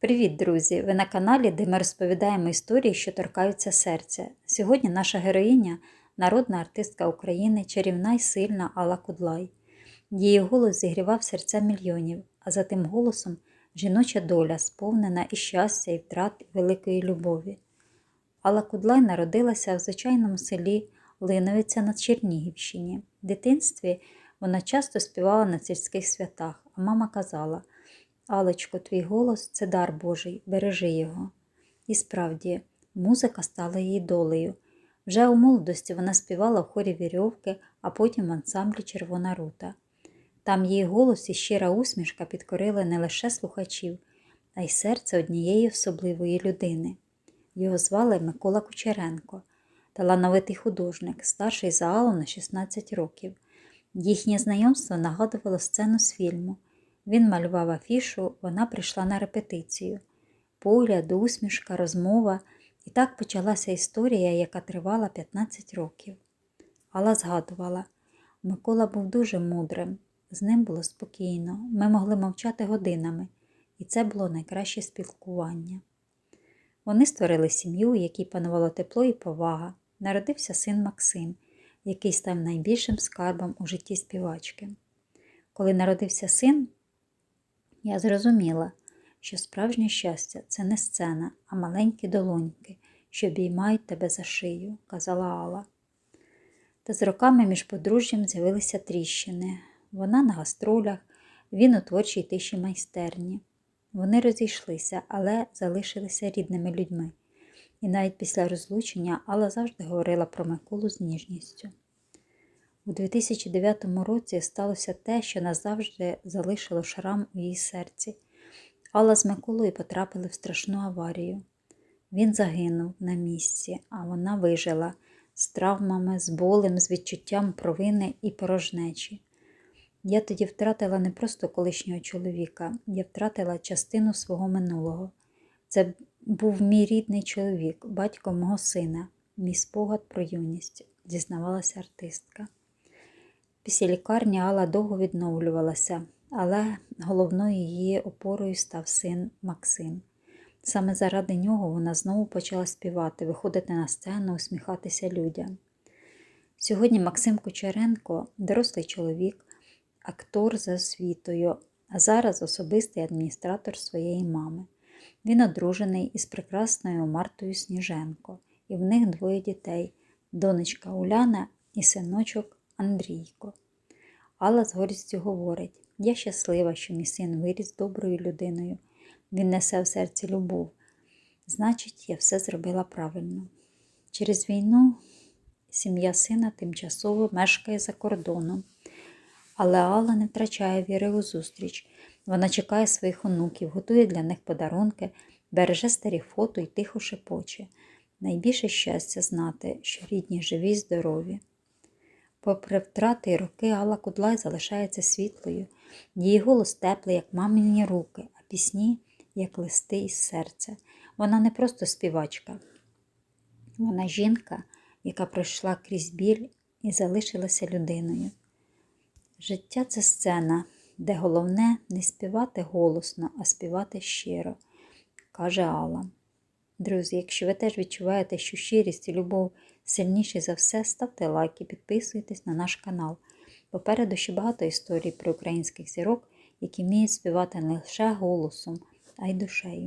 Привіт, друзі! Ви на каналі, де ми розповідаємо історії, що торкаються серця. Сьогодні наша героїня народна артистка України, чарівна й сильна Алла Кудлай. Її голос зігрівав серця мільйонів, а за тим голосом жіноча доля, сповнена і щастя, і втрат, і великої любові. Алла Кудлай народилася в звичайному селі Линовиця на Чернігівщині. В дитинстві вона часто співала на сільських святах, а мама казала – Алечко, твій голос це дар Божий, бережи його. І справді, музика стала її долею. Вже у молодості вона співала в хорі вірьовки, а потім в ансамблі Червона рута. Там її голос і щира усмішка підкорили не лише слухачів, а й серце однієї особливої людини. Його звали Микола Кучеренко, талановитий художник, старший за Аллу на 16 років. Їхнє знайомство нагадувало сцену з фільму. Він малював афішу, вона прийшла на репетицію. Погляд, усмішка, розмова. І так почалася історія, яка тривала 15 років. Алла згадувала, Микола був дуже мудрим, з ним було спокійно, ми могли мовчати годинами, і це було найкраще спілкування. Вони створили сім'ю, якій панувало тепло і повага. Народився син Максим, який став найбільшим скарбом у житті співачки. Коли народився син, я зрозуміла, що справжнє щастя це не сцена, а маленькі долоньки, що обіймають тебе за шию, казала Алла. Та з роками між подружжям з'явилися тріщини. Вона на гастролях, він у творчій тиші майстерні. Вони розійшлися, але залишилися рідними людьми. І навіть після розлучення Алла завжди говорила про Миколу з ніжністю. У 2009 році сталося те, що назавжди залишило шрам у її серці. Алла з Миколою потрапили в страшну аварію. Він загинув на місці, а вона вижила з травмами, з болем, з відчуттям провини і порожнечі. Я тоді втратила не просто колишнього чоловіка, я втратила частину свого минулого. Це був мій рідний чоловік, батько мого сина, мій спогад про юність, зізнавалася артистка. Після лікарні Алла довго відновлювалася, але головною її опорою став син Максим. Саме заради нього вона знову почала співати, виходити на сцену, усміхатися людям. Сьогодні Максим Кучеренко дорослий чоловік, актор за освітою, а зараз особистий адміністратор своєї мами. Він одружений із прекрасною Мартою Сніженко, і в них двоє дітей донечка Уляна і синочок Андрійко. Алла з горістю говорить: Я щаслива, що мій син виріс доброю людиною. Він несе в серці любов. Значить, я все зробила правильно. Через війну сім'я сина тимчасово мешкає за кордоном, але Алла не втрачає віри у зустріч. Вона чекає своїх онуків, готує для них подарунки, береже старі фото і тихо шепоче. Найбільше щастя знати, що рідні живі й здорові. Попри втрати й роки, Алла Кудлай залишається світлою, її голос теплий, як мамині руки, а пісні, як листи із серця. Вона не просто співачка, вона жінка, яка пройшла крізь біль і залишилася людиною. Життя це сцена, де головне не співати голосно, а співати щиро, каже Алла. Друзі, якщо ви теж відчуваєте, що щирість і любов сильніші за все, ставте лайки, підписуйтесь на наш канал. Попереду ще багато історій про українських зірок, які вміють співати не лише голосом, а й душею.